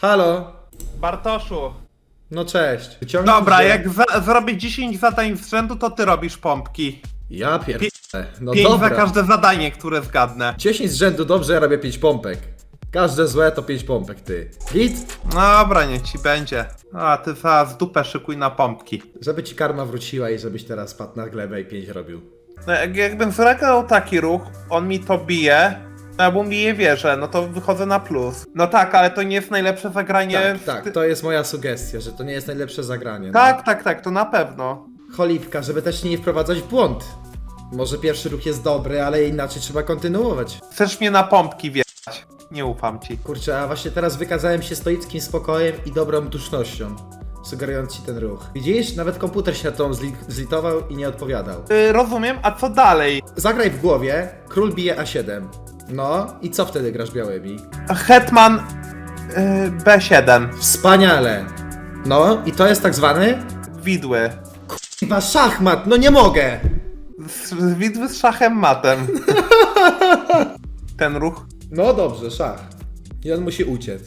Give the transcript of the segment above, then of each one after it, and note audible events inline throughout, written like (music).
Halo? Bartoszu. No cześć. Wyciągnij Dobra, się. jak za zrobię 10 zadań z rzędu, to ty robisz pompki. Ja pierdolę. No 5 dobra. za każde zadanie, które zgadnę. 10 z rzędu dobrze, ja robię 5 pompek. Każde złe to 5 pompek, ty. Git? Dobra, niech ci będzie. A ty zaraz dupę szykuj na pompki. Żeby ci karma wróciła i żebyś teraz padł na glebę i 5 robił. No, jak, jakbym zareagował taki ruch, on mi to bije, no ja mu bije wieżę, no to wychodzę na plus. No tak, ale to nie jest najlepsze zagranie. Tak, w tak, to jest moja sugestia, że to nie jest najlepsze zagranie. no. tak, tak, tak, to na pewno. Cholipka, żeby też nie wprowadzać w błąd. Może pierwszy ruch jest dobry, ale inaczej trzeba kontynuować. Chcesz mnie na pompki wjechać. Nie ufam ci. Kurczę, a właśnie teraz wykazałem się stoickim spokojem i dobrą dusznością, sugerując ci ten ruch. Widzisz? Nawet komputer się na tą zli zlitował i nie odpowiadał. Y, rozumiem, a co dalej? Zagraj w głowie, król bije A7. No, i co wtedy grasz białymi? Hetman y, B7. Wspaniale! No, i to jest tak zwany? Widły. Chyba szachmat, no nie mogę! Z, z widły z szachem matem. (laughs) Ten ruch. No dobrze, szach. I on musi uciec.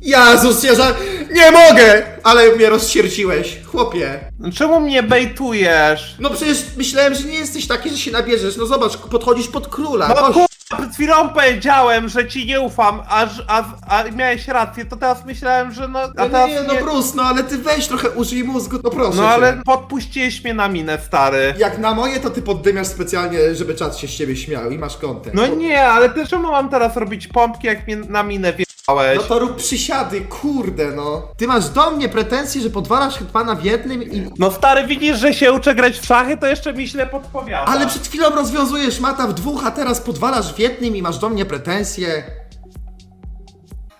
Jezus, ja ża... Nie mogę! Ale mnie rozsierdziłeś, chłopie. Czemu mnie bejtujesz? No przecież myślałem, że nie jesteś taki, że się nabierzesz. No zobacz, podchodzisz pod króla. No Gość- kurwa, przed chwilą powiedziałem, że ci nie ufam, aż, a, a miałeś rację, to teraz myślałem, że no... A No teraz nie, no Bruce, no ale ty weź trochę użyj mózgu, no proszę No cię. ale podpuściłeś mnie na minę, stary. Jak na moje, to ty poddymiasz specjalnie, żeby czat się z ciebie śmiał i masz kontent. No nie, ale ty czemu mam teraz robić pompki, jak mnie na minę wjechałeś? No to rób przysiady, kurde no. Ty masz do mnie pretensje, że podwalasz Hetmana w jednym i... No stary, widzisz, że się uczę grać w szachy, to jeszcze mi źle podpowiada. Ale przed chwilą rozwiązujesz mata w dwóch, a teraz podwalasz w jednym i masz do mnie pretensje.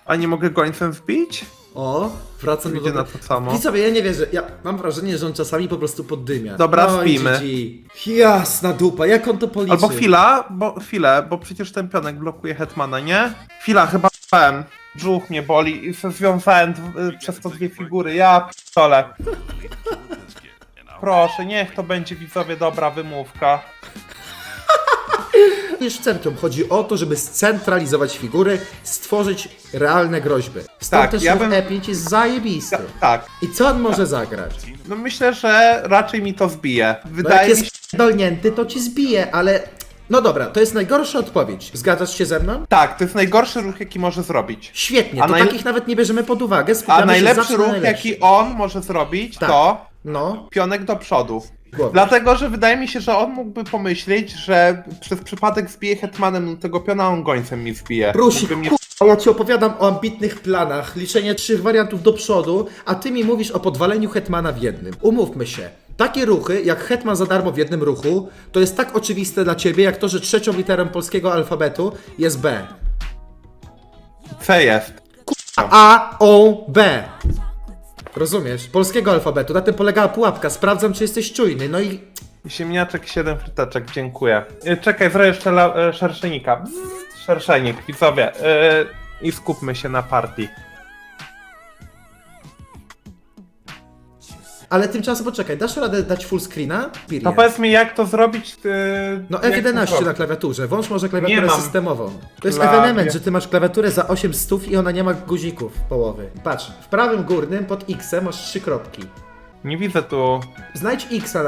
A nie mogę gońcem wbić? O, wracam Idzie na to samo. I sobie, ja nie wierzę, ja mam wrażenie, że on czasami po prostu poddymia. Dobra, no i spijmy. GG. Jasna dupa, jak on to policzy? Albo chwila, bo chwilę, bo przecież ten pionek blokuje Hetmana, nie? Chwila, chyba p***łem. Brzuch mnie boli i związałem y, przez to dwie figury, ja p***ole. Proszę, niech to będzie widzowie dobra wymówka. (laughs) Już w centrum chodzi o to, żeby scentralizować figury, stworzyć realne groźby. Stąd Tak, też ja bym- E5 jest zajebisty. Ta- tak, I co on może zagrać? no myślę, że raczej mi to zbije. No jak Wydaje mi się... jest dolnięty, to ci zbije, ale... No dobra, to jest najgorsza odpowiedź. Zgadzasz się ze mną? Tak, to jest najgorszy ruch, jaki może zrobić. Świetnie, A to najle- takich nawet nie bierzemy pod uwagę. Skupiamy A się najlepszy zawsze na ruch, najlepszym. jaki on może zrobić, Tak. to No, pionek do przodu. Głowa. Dlatego, że wydaje mi się, że on mógłby pomyśleć, że przez przypadek zbije hetmanem tego piona, a on gońcem mi zbije. Brusik, Mógłby mnie... ku... ja ci opowiadam o ambitnych planach, liczenie trzech wariantów do przodu, a ty mi mówisz o podwaleniu Hetmana w jednym. Umówmy się. Takie ruchy, jak Hetman za darmo w jednym ruchu, to jest tak oczywiste dla ciebie, jak to, że trzecią literą polskiego alfabetu jest B. Jest. A, O, B. Rozumiesz? Polskiego alfabetu. Na tym polegała pułapka. Sprawdzam, czy jesteś czujny. No i Siemniaczek, 7 fryteczek, dziękuję. E, Czekaj, zrobię jeszcze la, e, szerszenika. Bzz, Szerszenik, widzowie. E, I skupmy się na partii. Ale tymczasem poczekaj, dasz radę dać full screena? To powiedz mi, jak to zrobić? e, No jak to F11 na zrobić? klawiaturze, włącz może klawiaturę mam. systemową. To jest Klawię. ewenement, że ty masz klawiaturę za 8 stów i ona nie ma guzików połowy. Patrz, w prawym górnym pod X masz trzy kropki. Nie widzę tu. Znajdź X na,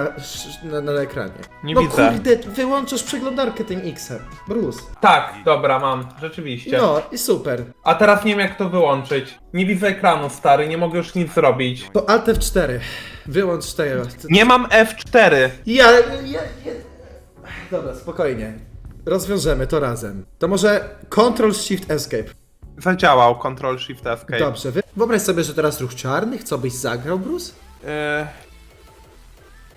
na, na ekranie. Nie no widzę. kurde, wyłączasz przeglądarkę tym X-em. Bruce. Tak, dobra, mam, rzeczywiście. No i super. A teraz nie wiem, jak to wyłączyć. Nie widzę ekranu, stary, nie mogę już nic zrobić. To Alt F4. Wyłącz tego. Nie mam F4. Ja, ja, ja... Dobra, spokojnie. Rozwiążemy to razem. To może Ctrl Shift Escape. Zadziałał Ctrl Shift Escape. Dobrze, wy... wyobraź sobie, że teraz ruch czarnych, co byś zagrał, Bruce? E,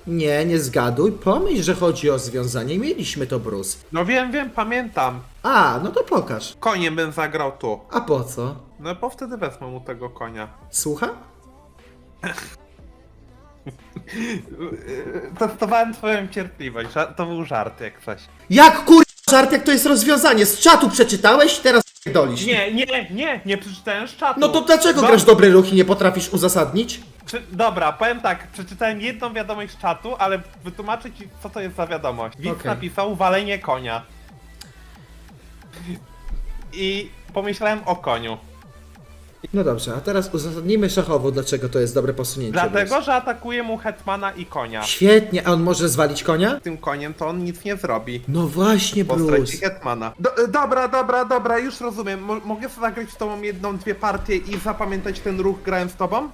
Nie, nie zgaduj. Pomyśl, że chodzi o związanie. Mieliśmy to, Bruce. no wiem, wiem, pamiętam. A, no to pokaż. Koniem bym zagrał tu. A po co? No bo wtedy wezmę mu tego konia. Słucha? (laughs) Testowałem twoją cierpliwość, to był żart jak coś. Jak kur... żart, jak to jest rozwiązanie? Z czatu przeczytałeś? Teraz dolisz. Nie, nie, nie, nie przeczytałem z czatu. No to dlaczego No, grasz dobry ruch i nie potrafisz uzasadnić? Dobra, powiem tak, przeczytałem jedną wiadomość z czatu, ale wytłumaczę ci co to jest za wiadomość. Widz Okej. napisał walenie konia. I pomyślałem o koniu. No dobrze, a teraz uzasadnijmy szachowo, dlaczego to jest dobre posunięcie. Dlatego, że atakuje mu hetmana i konia. Świetnie, a on może zwalić konia? Tym koniem to on nic nie zrobi. No właśnie, Bo Bruce. straci hetmana. Do, e, dobra, dobra, dobra, już rozumiem. Mo mogę sobie zagrać z tobą jedną, dwie partie i zapamiętać ten ruch grając z tobą?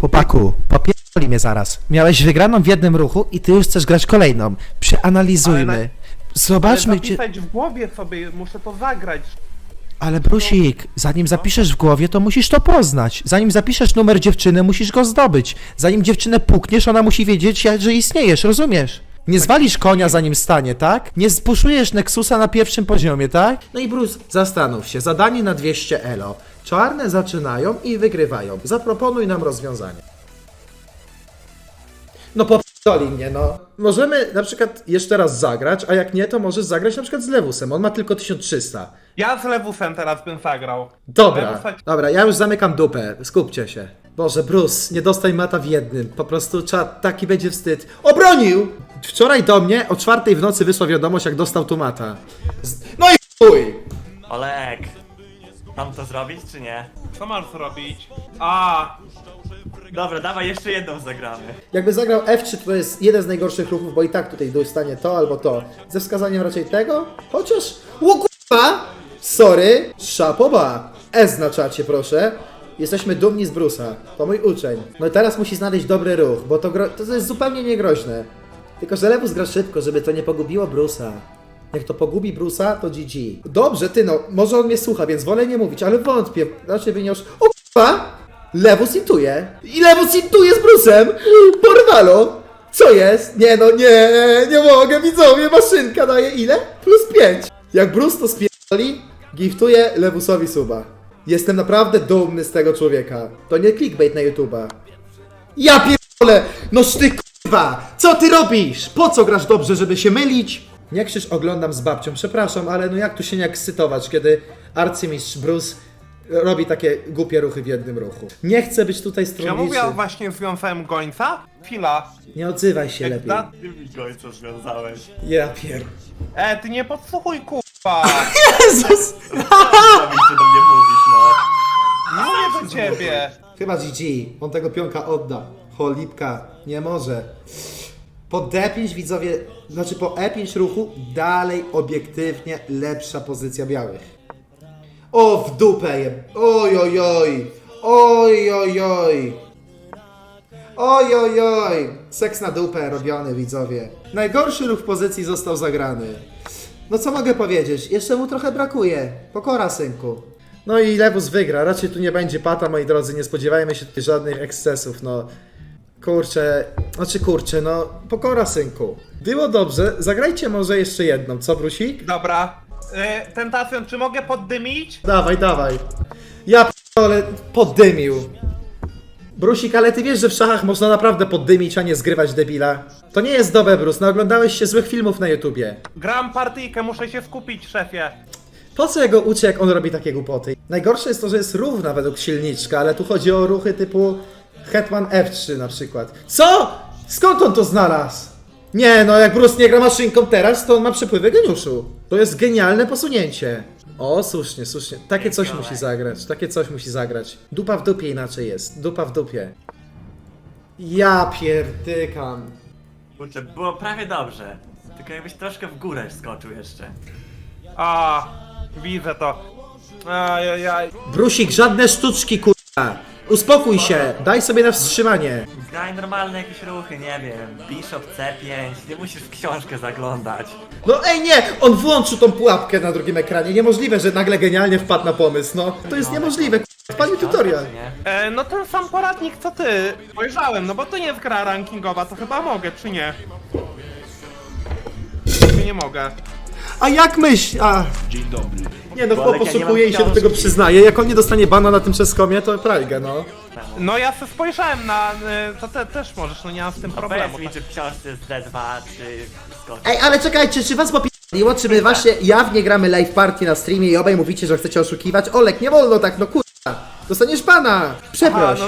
Chłopaku, popierdoli mnie zaraz. Miałeś wygraną w jednym ruchu i ty już chcesz grać kolejną. Przeanalizujmy. Ale Zobaczmy, Ale gdzie... zapisać w głowie sobie, muszę to zagrać. Ale Brusik, zanim zapiszesz w głowie, to musisz to poznać. Zanim zapiszesz numer dziewczyny, musisz go zdobyć. Zanim dziewczynę pukniesz, ona musi wiedzieć, że istniejesz, rozumiesz? Nie zwalisz konia zanim stanie, tak? Nie spuszujesz Nexusa na pierwszym poziomie, tak? No i Bruce, zastanów się. Zadanie na 200 elo. Czarne zaczynają i wygrywają. Zaproponuj nam rozwiązanie. No popdoli mnie, no. Możemy na przykład jeszcze raz zagrać, a jak nie, to możesz zagrać na przykład z Lewusem. On ma tylko 1300. Ja z Lewusem teraz bym zagrał. Dobra, Lewusa- dobra, ja już zamykam dupę, skupcie się. Boże, Bruce, nie dostaj mata w jednym, po prostu czat, taki będzie wstyd. Obronił! Wczoraj do mnie o czwartej w nocy wysłał wiadomość, jak dostał tu mata. Z... No i chuj! Olek, mam to zrobić czy nie? Co masz zrobić? A, Dobra, dawaj jeszcze jedną zagramy. Jakby zagrał F3, to jest jeden z najgorszych ruchów, bo i tak tutaj dostanie to albo to. Ze wskazaniem raczej tego, chociaż... O kurwa! Sorry, szapoba. S na proszę. Jesteśmy dumni z Brusa. To mój uczeń. No i teraz musi znaleźć dobry ruch, bo to, gro... to jest zupełnie niegroźne. Tylko, że Lewus gra szybko, żeby to nie pogubiło Brusa. Jak to pogubi Brusa, to GG. Dobrze, ty no, może on mnie słucha, więc wolę nie mówić, ale wątpię. Znaczy, wyniósł... O kurwa! Lewus intuje. I Lewus intuje z Brusem. Porwalo. Co jest? Nie no, nie, nie mogę, widzowie, maszynka daje ile? Plus 5. Jak Bruce to spierdoli, giftuję Lewusowi suba. Jestem naprawdę dumny z tego człowieka. To nie clickbait na YouTube'a. Ja pierdolę! No ty kurwa! Co ty robisz? Po co grasz dobrze, żeby się mylić? Nie krzyż oglądam z babcią, przepraszam, ale no jak tu się nie ekscytować, kiedy arcymistrz Bruce robi takie głupie ruchy w jednym ruchu. Nie chcę być tutaj czy ja stronniczy. mówię właśnie związałem gońca? Chwila. Nie odzywaj się Jak lepiej. da- Ty mi końca związałeś. Ja pier... E, ty nie podsłuchuj, kurwa! (laughs) Jezus! Zrobić, czy do mnie mówisz, no. Nie mówię do ciebie! Chyba GG. On tego pionka odda. Cholipka. Nie może. Po D5 widzowie, znaczy po E5 ruchu dalej obiektywnie lepsza pozycja białych. O, w dupę je. Oj, oj, oj. Oj, oj, oj. Oj, oj, oj. Seks na dupę robiony, widzowie. Najgorszy ruch pozycji został zagrany. No co mogę powiedzieć? Jeszcze mu trochę brakuje. Pokora, synku. No i Lewus wygra. Raczej tu nie będzie pata, moi drodzy. Nie spodziewajmy się tutaj żadnych ekscesów, no. Kurczę, znaczy kurczę, no. Pokora, synku. Było dobrze. Zagrajcie może jeszcze jedną, co, Brusik? Dobra. E, czy mogę poddymić? Dawaj, dawaj. Ja ale poddymił. Brusik, ale ty wiesz, że w szachach można naprawdę poddymić, a nie zgrywać debila. To nie jest dobre, Brus. No oglądałeś się złych filmów na YouTubie. Gram partyjkę, muszę się skupić, szefie. Po co ja go uczę, jak on robi takie głupoty? Najgorsze jest to, że jest równa według silniczka, ale tu chodzi o ruchy typu Hetman F3 na przykład. Co? Skąd on to znalazł? Nie, no jak Bruce nie gra maszynką teraz, to on ma przepływy geniuszu. To jest genialne posunięcie. O, słusznie, słusznie. Takie coś musi zagrać, takie coś musi zagrać. Dupa w dupie inaczej jest, dupa w dupie. Ja pierdykam. Kurczę, było prawie dobrze. Tylko jakbyś troszkę w górę skoczył jeszcze. A, widzę to. Ajajaj. Brusik, żadne sztuczki, kurwa. Uspokój się, daj sobie na wstrzymanie. Graj normalne jakieś ruchy, nie wiem. Bishop C5, nie musisz w książkę zaglądać. No ej nie, on włączył tą pułapkę na drugim ekranie. Niemożliwe, że nagle genialnie wpadł na pomysł, no. To jest niemożliwe, k***a, wpalił tutorial. Nie? E, no ten sam poradnik co ty. Spojrzałem, no bo to nie jest gra rankingowa, to chyba mogę, czy nie? Czy nie mogę? A jak myśl? A. Dzień dobry. Nie no, Bo chłop poszukuje i się do tego przyznaje. Jak on nie dostanie bana na tym czeskomie, to prajgę, no. No ja se spojrzałem na... E, to te, też możesz, no nie mam z tym problemu. Powiedz mi, czy w książce jest D2, czy skoczy. Ej, ale czekajcie, czy was popierdoliło, czy my właśnie jawnie gramy live party na streamie i obaj mówicie, że chcecie oszukiwać? Olek, nie wolno tak, no kurwa. Dostaniesz bana. Aha, Przeproś. no,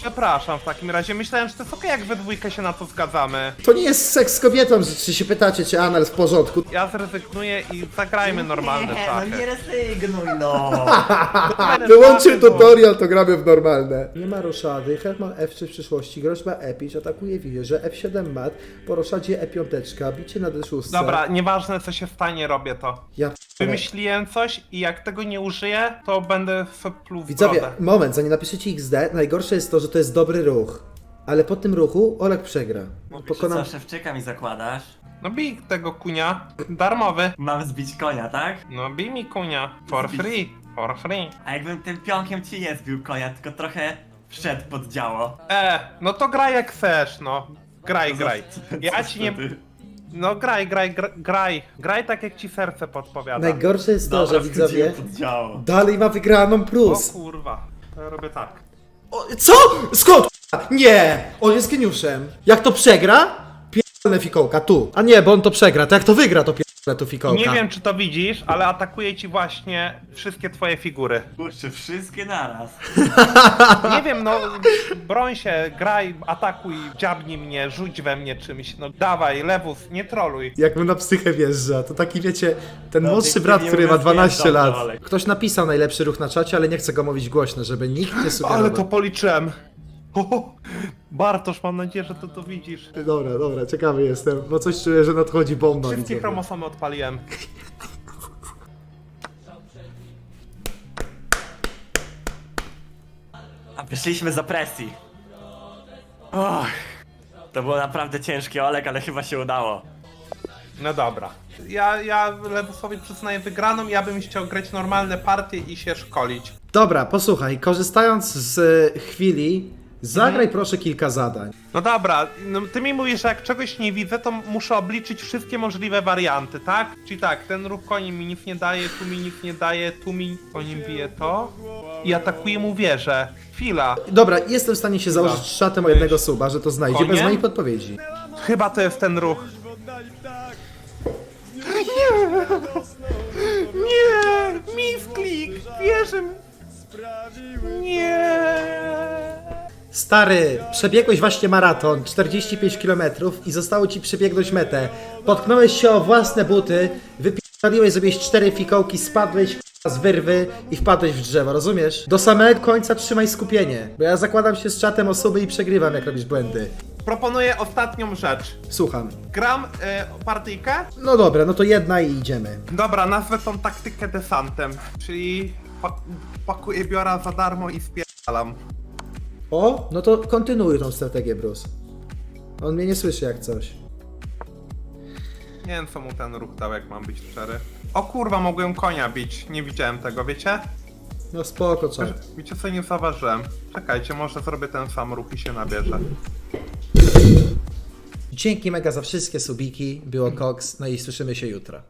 Przepraszam w takim razie. Myślałem, że to jest okej, jak we dwójkę się na to zgadzamy. To nie jest seks z kobietą, że czy się pytacie, czy anal w porządku. Ja zrezygnuję i zagrajmy normalne nie, no szachy. nie resygnuj no. (laughs) Wyłączył tutorial, to gramy w normalne. Nie ma roszady, hetman F3 w przyszłości, groźba E5, atakuje wieżę, F7 mat, po roszadzie E5, bicie na D6. Dobra, nieważne co się stanie, robię to. Ja Wymyśliłem coś i jak tego nie użyję, to będę sobie pluł w Widzowie, brodę. moment, zanim napiszecie XD, najgorsze jest to, że to jest dobry ruch. Ale po tym ruchu Olek przegra. Mówisz, Pokonam... co, szewczyka mi zakładasz? No bij tego kunia. Darmowy. Mam zbić konia, tak? No bij mi kunia. For free. For free. A jakbym tym pionkiem ci nie zbił konia, tylko trochę wszedł pod działo. E, no to graj jak chcesz, no. Graj, graj. Ja ci nie... No graj, graj, gra- graj. Graj tak jak ci serce podpowiada. Najgorsze jest to, Dobra, że widzowie wchodziłem pod działo. dalej ma wygraną O plus. kurwa. To ja robię tak. O, co? Skąd? Nie! On jest geniuszem. Jak to przegra? Pierdolę fikołka, tu. A nie, bo on to przegra, to jak to wygra, to Nie wiem czy to widzisz, ale atakuje ci właśnie wszystkie twoje figury. Kurczę, wszystkie naraz. Nie wiem, no broń się, graj, atakuj, dziabnij mnie, rzuć we mnie czymś, no dawaj, lewus, nie troluj. Jak mu na psychę wjeżdża, to taki wiecie, ten No, młodszy brat, który ma mówiąc, 12 nie, lat. Ktoś napisał najlepszy ruch na czacie, ale nie chcę go mówić głośno, żeby nikt nie sugerował. Ale to policzyłem. O, Bartosz, mam nadzieję, że ty to widzisz. Dobra, dobra, ciekawy jestem, bo coś czuję, że nadchodzi bomba. Wszystkie widzowie. chromosomy odpaliłem. A wyszliśmy z opresji. Och, to było naprawdę ciężkie, Olek, ale chyba się udało. No dobra. Ja, ja Lewusowi przyznaję wygraną, ja bym chciał grać normalne partie i się szkolić. Dobra, posłuchaj, korzystając z e, chwili, zagraj proszę kilka zadań. No dobra, no ty mi mówisz, że jak czegoś nie widzę, to muszę obliczyć wszystkie możliwe warianty, tak? Czyli tak, ten ruch koni mi nic nie daje, tu mi nic nie daje, tu mi koniem bije to i atakuje mu wieżę. Chwila, Dobra, jestem w stanie się założyć Dobra. szatem o jednego suba, że to znajdzie, bez Koniem? moich podpowiedzi. chyba to jest ten ruch. Nie! Nie! Misklik! Wierzę! Nie! Stary, przebiegłeś właśnie maraton, 45 km i zostało ci przebiegnąć metę. Potknąłeś się o własne buty, wypierdoliłeś, zrobiłeś cztery fikołki, spadłeś z wyrwy i wpadłeś w drzewo, rozumiesz? Do samego końca trzymaj skupienie, bo ja zakładam się z czatem osoby i przegrywam jak robisz błędy. Proponuję ostatnią rzecz. Słucham. Gram y, partyjkę. No dobra, no to jedna i idziemy. Dobra, nazwę tą taktykę desantem, czyli pa pakuję biora za darmo i spierdalam. O, no to kontynuuj tą strategię, Bruce. On mnie nie słyszy jak coś. Nie wiem co mu ten ruch dał, jak mam być szczery. O kurwa, mogłem konia bić, nie widziałem tego, wiecie? No spoko, co? Wiecie co, nie zauważyłem. Czekajcie, może zrobię ten sam ruch i się nabierze. Dzięki mega za wszystkie subiki, było Cox, no i słyszymy się jutro.